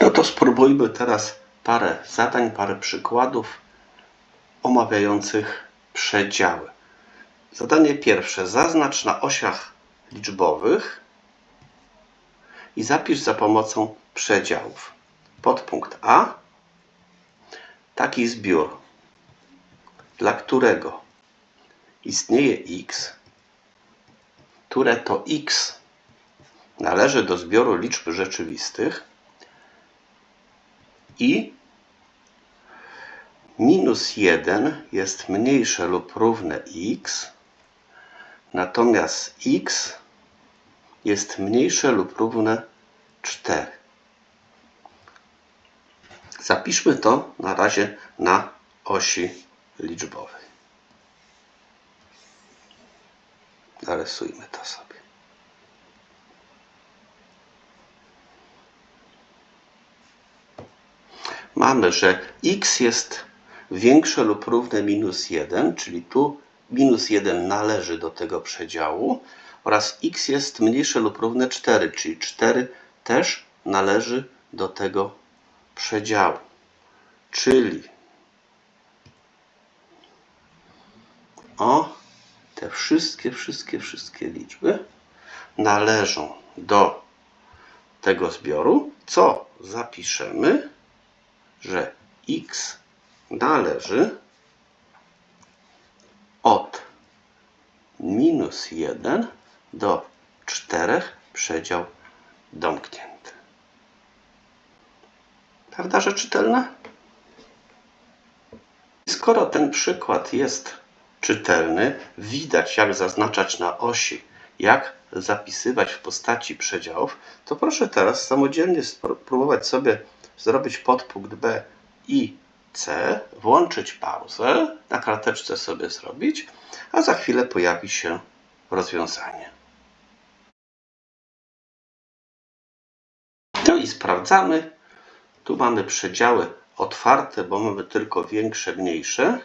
No to spróbujmy teraz parę zadań, parę przykładów omawiających przedziały. Zadanie pierwsze. Zaznacz na osiach liczbowych i zapisz za pomocą przedziałów. Podpunkt A. Taki zbiór, dla którego istnieje x, które to x należy do zbioru liczb rzeczywistych i minus 1 jest mniejsze lub równe x, natomiast x jest mniejsze lub równe 4. Zapiszmy to na razie na osi liczbowej. Zarysujmy to sobie. Mamy, że x jest większe lub równe minus 1, czyli tu minus 1 należy do tego przedziału oraz x jest mniejsze lub równe 4, czyli 4 też należy do tego przedziału. Czyli o te wszystkie, wszystkie, wszystkie liczby należą do tego zbioru, co zapiszemy, że x należy od minus 1 do 4 przedział domknięty. Prawda, że czytelne? Skoro ten przykład jest czytelny, widać jak zaznaczać na osi, jak zapisywać w postaci przedziałów, to proszę teraz samodzielnie spróbować sobie zrobić podpunkt B i C, włączyć pauzę, na karteczce sobie zrobić, a za chwilę pojawi się rozwiązanie. No i sprawdzamy. Tu mamy przedziały otwarte, bo mamy tylko większe, mniejsze.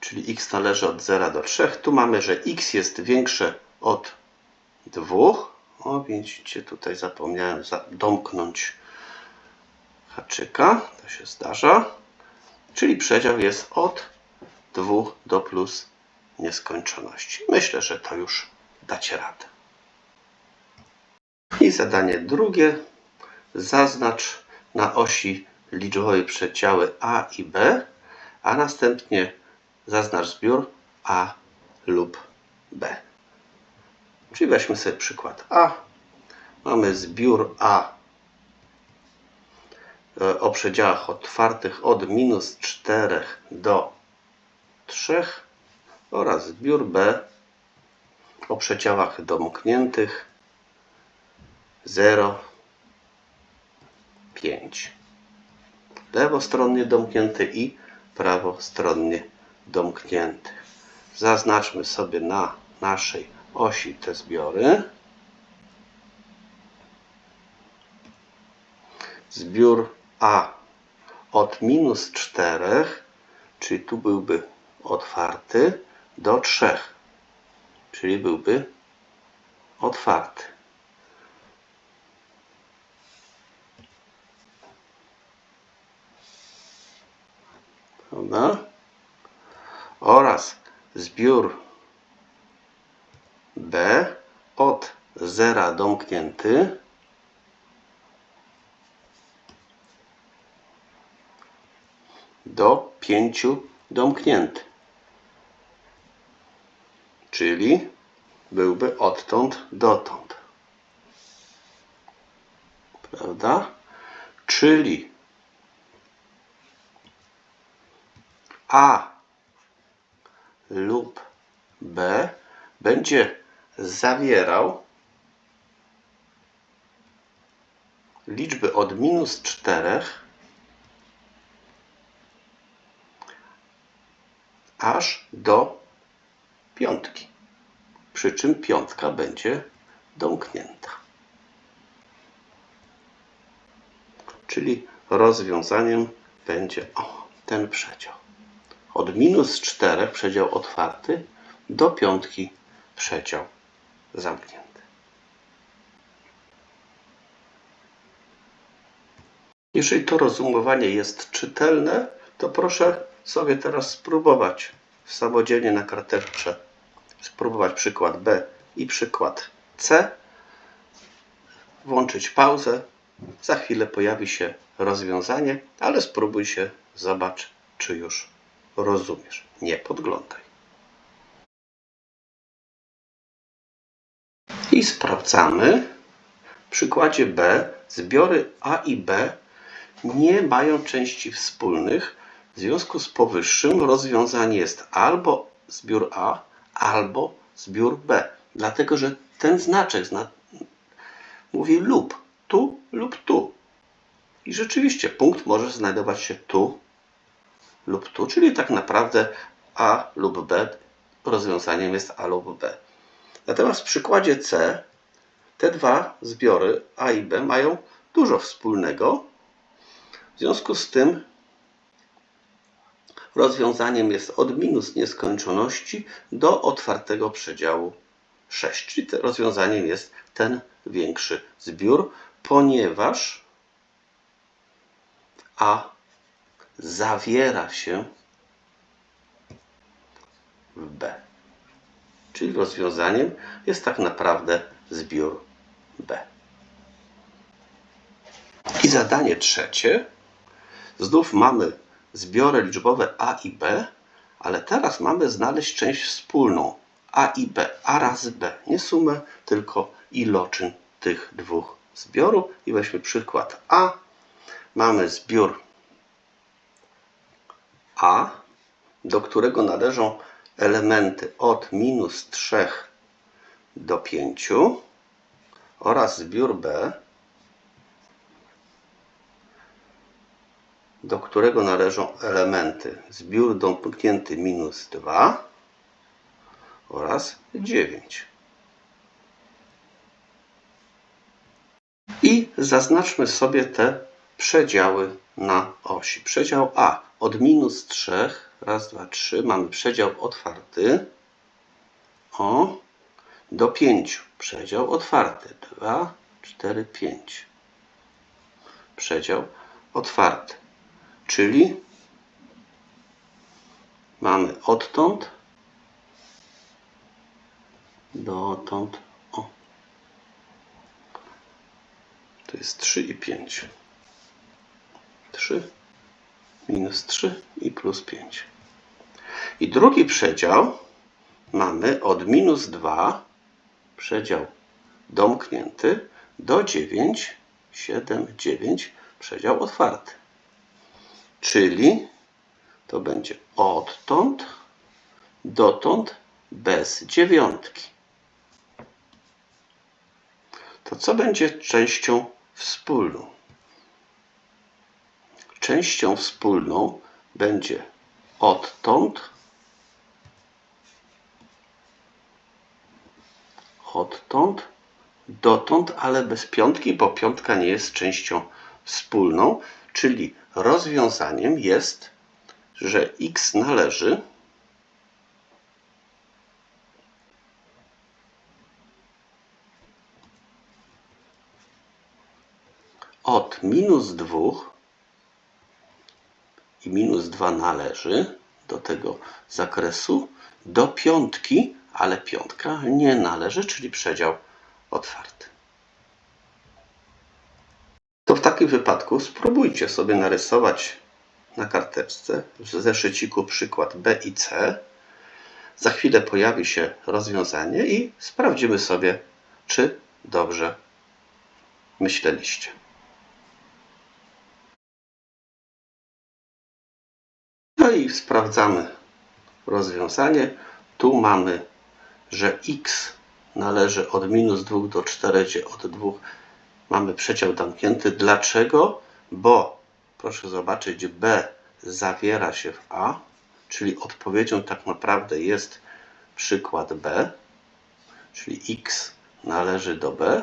Czyli x należy od 0 do 3. Tu mamy, że x jest większe od 2. O, widzicie, tutaj zapomniałem domknąć haczyka. To się zdarza. Czyli przedział jest od 2 do plus nieskończoności. Myślę, że to już dacie radę. I zadanie drugie. Zaznacz na osi liczbowej przedziały A i B, a następnie zaznacz zbiór A lub B. Czyli weźmy sobie przykład A. Mamy zbiór A e, o przedziałach otwartych od minus 4 do 3 oraz zbiór B o przedziałach domkniętych 0, 5. Lewostronnie domknięty i prawostronnie domknięty. Zaznaczmy sobie na naszej osi te zbiory. Zbiór A od minus 4, czyli tu byłby otwarty, do 3, czyli byłby otwarty. Prawda? Oraz zbiór B od zera domknięty do 5 domknięty. Czyli byłby odtąd dotąd. Prawda? Czyli A lub B będzie zawierał liczby od minus 4 aż do piątki. Przy czym piątka będzie domknięta. Czyli rozwiązaniem będzie o, ten przedział. Od minus 4 przedział otwarty do piątki przedział zamknięty. Jeżeli to rozumowanie jest czytelne, to proszę sobie teraz spróbować samodzielnie na karteczce spróbować przykład B i przykład C, włączyć pauzę. Za chwilę pojawi się rozwiązanie, ale spróbuj się, zobacz, czy już rozumiesz. Nie podglądaj. I sprawdzamy. W przykładzie B zbiory A i B nie mają części wspólnych. W związku z powyższym rozwiązanie jest albo zbiór A, albo zbiór B. Dlatego, że ten znaczek zna mówi lub tu lub tu. I rzeczywiście punkt może znajdować się tu lub tu, czyli tak naprawdę A lub B rozwiązaniem jest A lub B. Natomiast w przykładzie C te dwa zbiory A i B mają dużo wspólnego. W związku z tym rozwiązaniem jest od minus nieskończoności do otwartego przedziału 6. Czyli rozwiązaniem jest ten większy zbiór, ponieważ A zawiera się w B. Czyli rozwiązaniem jest tak naprawdę zbiór B. I zadanie trzecie. Znów mamy zbiory liczbowe A i B, ale teraz mamy znaleźć część wspólną A i B, A razy B. Nie sumę, tylko iloczyn tych dwóch zbiorów. I weźmy przykład A. Mamy zbiór A, do którego należą elementy od minus 3 do 5 oraz zbiór B, do którego należą elementy zbiór domknięty minus 2 oraz 9. I zaznaczmy sobie te przedziały na osi. Przedział A od minus 3, raz, dwa, trzy, mamy przedział otwarty, o, do 5, przedział otwarty, 2, 4, 5. Przedział otwarty. Czyli mamy odtąd dotąd. O. To jest 3 i 5. 3 minus 3 i plus 5. I drugi przedział mamy od minus 2, przedział domknięty, do 9, 7, 9, przedział otwarty. Czyli to będzie odtąd dotąd bez dziewiątki. To co będzie częścią wspólną? Częścią wspólną będzie odtąd odtąd dotąd, ale bez piątki, bo piątka nie jest częścią wspólną, czyli rozwiązaniem jest, że x należy od minus 2 i minus 2 należy do tego zakresu do piątki, ale piątka nie należy, czyli przedział otwarty to w takim wypadku spróbujcie sobie narysować na karteczce w zeszyciku przykład B i C. Za chwilę pojawi się rozwiązanie i sprawdzimy sobie, czy dobrze myśleliście. No i sprawdzamy rozwiązanie. Tu mamy, że x należy od minus 2 do 4, gdzie od 2 mamy przeciąg zamknięty. Dlaczego? Bo proszę zobaczyć, B zawiera się w A, czyli odpowiedzią tak naprawdę jest przykład B, czyli X należy do B.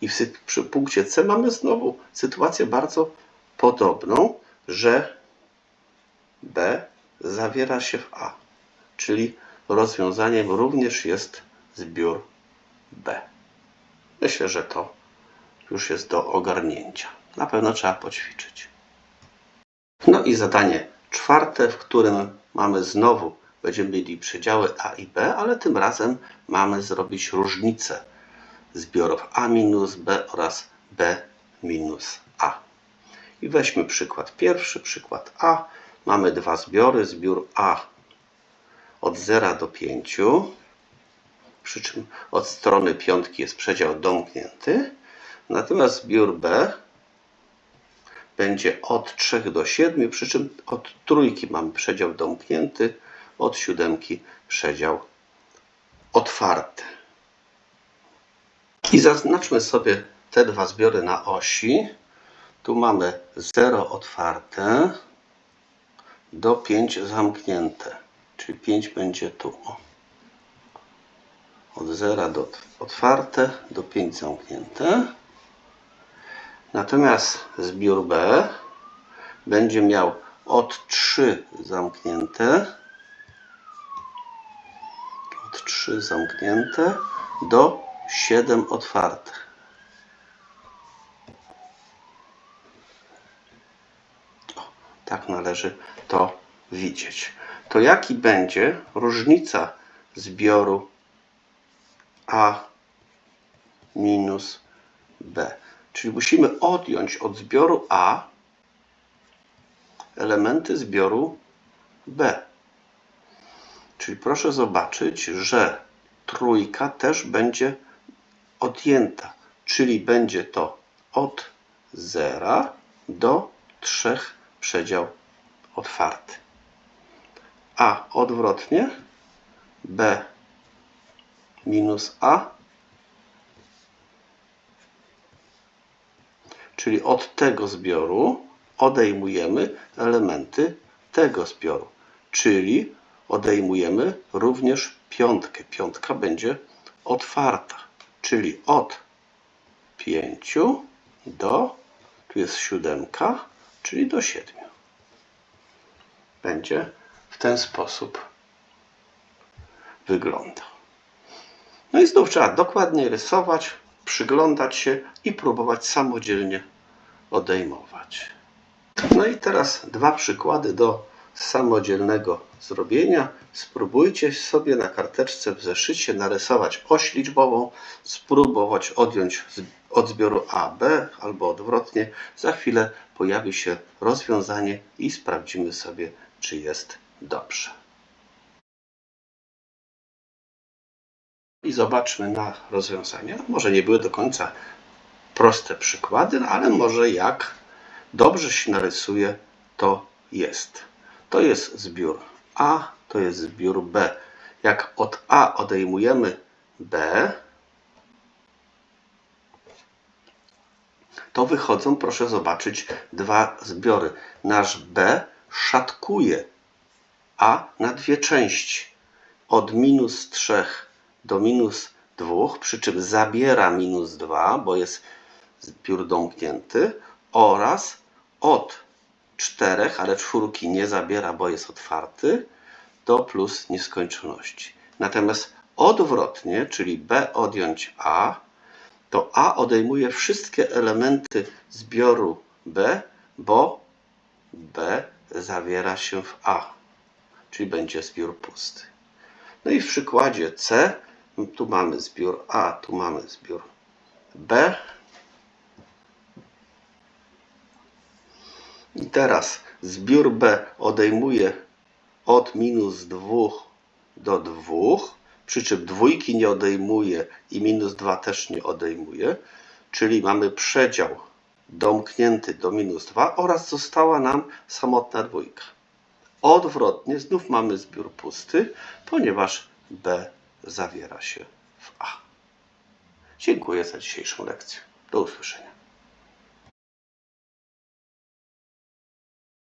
I w, przy punkcie C mamy znowu sytuację bardzo podobną, że B zawiera się w A, czyli rozwiązaniem również jest zbiór B. Myślę, że to już jest do ogarnięcia. Na pewno trzeba poćwiczyć. No i zadanie czwarte, w którym mamy znowu, będziemy mieli przedziały A i B, ale tym razem mamy zrobić różnicę zbiorów A minus B oraz B minus A. I weźmy przykład pierwszy, przykład A. Mamy dwa zbiory, zbiór A od 0 do 5, przy czym od strony piątki jest przedział domknięty, natomiast zbiór B będzie od 3 do 7, przy czym od trójki mamy przedział domknięty, od siódemki przedział otwarty. I zaznaczmy sobie te dwa zbiory na osi. Tu mamy 0 otwarte do 5 zamknięte, czyli 5 będzie tu. Od 0 do otwarte do 5 zamknięte. Natomiast zbiór B będzie miał od 3 zamknięte od 3 zamknięte do 7 otwarte. O, tak należy to widzieć. To jaki będzie różnica zbioru A minus B? Czyli musimy odjąć od zbioru A elementy zbioru B. Czyli proszę zobaczyć, że trójka też będzie odjęta, czyli będzie to od 0 do 3 przedział otwarty. A odwrotnie B minus A, czyli od tego zbioru odejmujemy elementy tego zbioru, czyli odejmujemy również piątkę. Piątka będzie otwarta, czyli od 5 do, tu jest siódemka, czyli do 7. Będzie w ten sposób wyglądał. No i znów trzeba dokładnie rysować, przyglądać się i próbować samodzielnie odejmować. No i teraz dwa przykłady do samodzielnego zrobienia. Spróbujcie sobie na karteczce w zeszycie narysować oś liczbową, spróbować odjąć od zbioru A, B albo odwrotnie. Za chwilę pojawi się rozwiązanie i sprawdzimy sobie, czy jest dobrze. I zobaczmy na rozwiązania. Może nie były do końca proste przykłady, ale może jak dobrze się narysuje, to jest. To jest zbiór A, to jest zbiór B. Jak od A odejmujemy B, to wychodzą, proszę zobaczyć, dwa zbiory. Nasz B szatkuje A na dwie części. Od minus 3 do minus 2, przy czym zabiera minus 2, bo jest zbiór domknięty, oraz od 4, ale czwórki nie zabiera, bo jest otwarty, do plus nieskończoności. Natomiast odwrotnie, czyli B odjąć A, to A odejmuje wszystkie elementy zbioru B, bo B zawiera się w A, czyli będzie zbiór pusty. No i w przykładzie C, tu mamy zbiór A, tu mamy zbiór B, I teraz zbiór B odejmuje od minus 2 do 2, przy czym dwójki nie odejmuje i minus 2 też nie odejmuje, czyli mamy przedział domknięty do minus 2 oraz została nam samotna dwójka. Odwrotnie znów mamy zbiór pusty, ponieważ B zawiera się w A. Dziękuję za dzisiejszą lekcję. Do usłyszenia.